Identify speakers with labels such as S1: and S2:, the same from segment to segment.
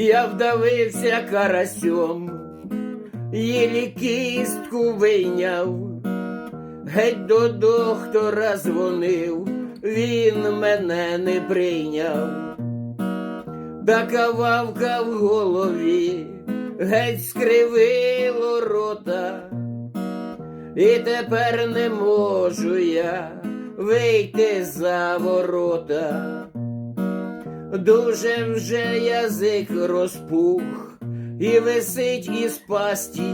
S1: Я вдавився карасьом, їлі кістку вийняв, геть до доктора дзвонив, він мене не прийняв. Така вавка в голові, геть скривило рота, і тепер не можу я вийти за ворота. Дуже вже язик розпух і висить із пасті,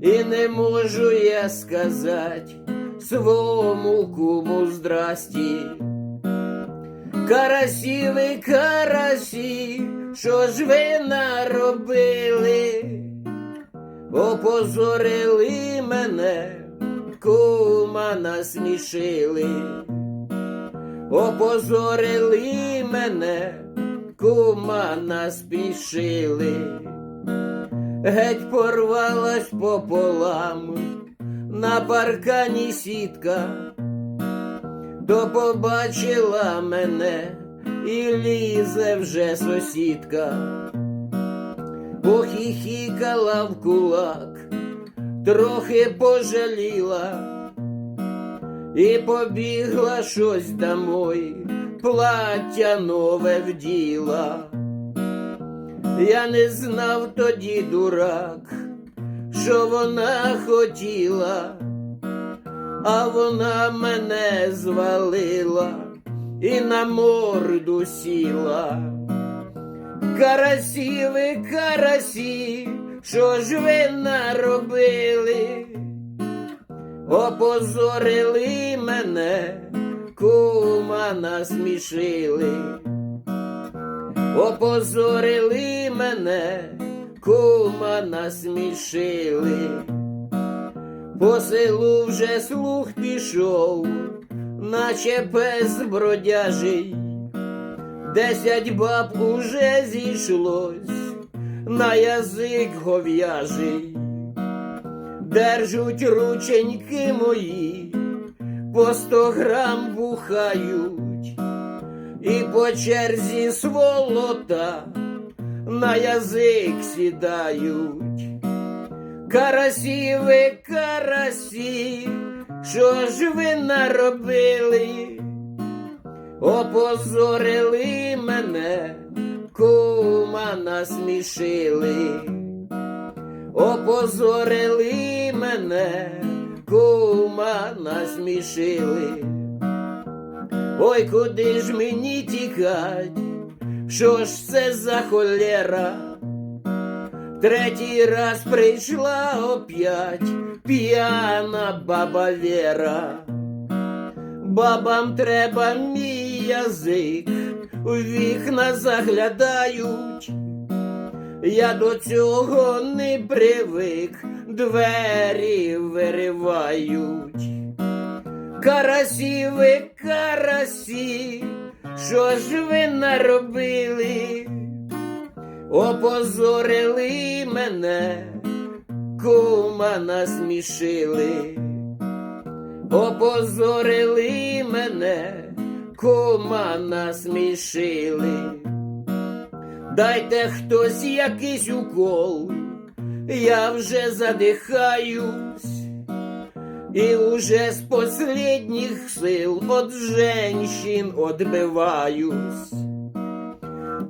S1: і не можу я сказать свому куму здрасті. Карасі ви карасі, що ж ви наробили? Опозорили мене, кума насмішили. Опозорили мене, кума наспішили. Геть порвалась пополам, на паркані сітка, то побачила мене і лізе вже сусідка, похіхікала в кулак, трохи пожаліла і побігла щось домой, плаття нове вділа. Я не знав тоді дурак, що вона хотіла, а вона мене звалила і на морду сіла. Карасі ви, карасі, що ж ви наробили? Опозорили мене, кума насмішили. Опозорили мене, кума насмішили. По селу вже слух пішов, наче пес бродяжий. Десять баб уже зійшлось на язик гов'яжий. Держуть рученьки мої, по сто грам бухають, і по черзі сволота на язик сідають. Карасі ви, карасі, що ж ви наробили? Опозорили мене, кума насмішили. Опозорили мене, кума насмішили. Ой, куди ж мені тікать? Що ж це за холєра? Третій раз прийшла опять п'яна баба Вера. Бабам треба мій язик, у вікна заглядають. Я до цього не привик, двері виривають. Карасі ви, карасі, що ж ви наробили? Опозорили мене, кума насмішили. Опозорили мене, кума насмішили. Дайте хтось якийсь укол, я вже задихаюсь, і уже з последніх сил от женщин отбиваюсь.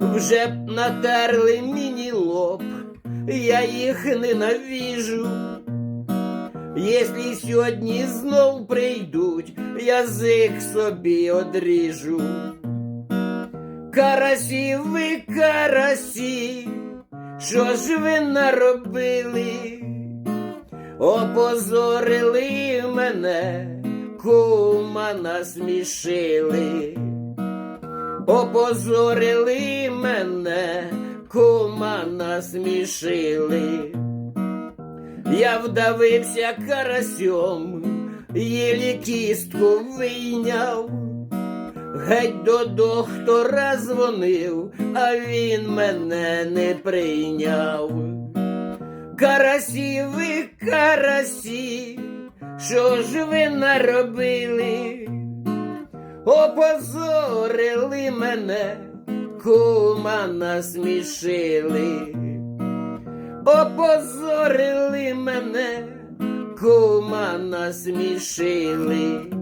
S1: Вже б натерли мені лоб, я їх ненавижу. Якщо сьогодні знов прийдуть, язик собі одріжу. Карасі ви, карасі, що ж ви наробили? Опозорили мене, кума насмішили. Опозорили мене, кума насмішили. Я вдавився карасьом, їлі кістку вийняв. Геть до доктора дзвонив, а він мене не прийняв. Карасі ви, карасі, що ж ви наробили? Опозорили мене, кума насмішили, опозорили мене, кума насмішили.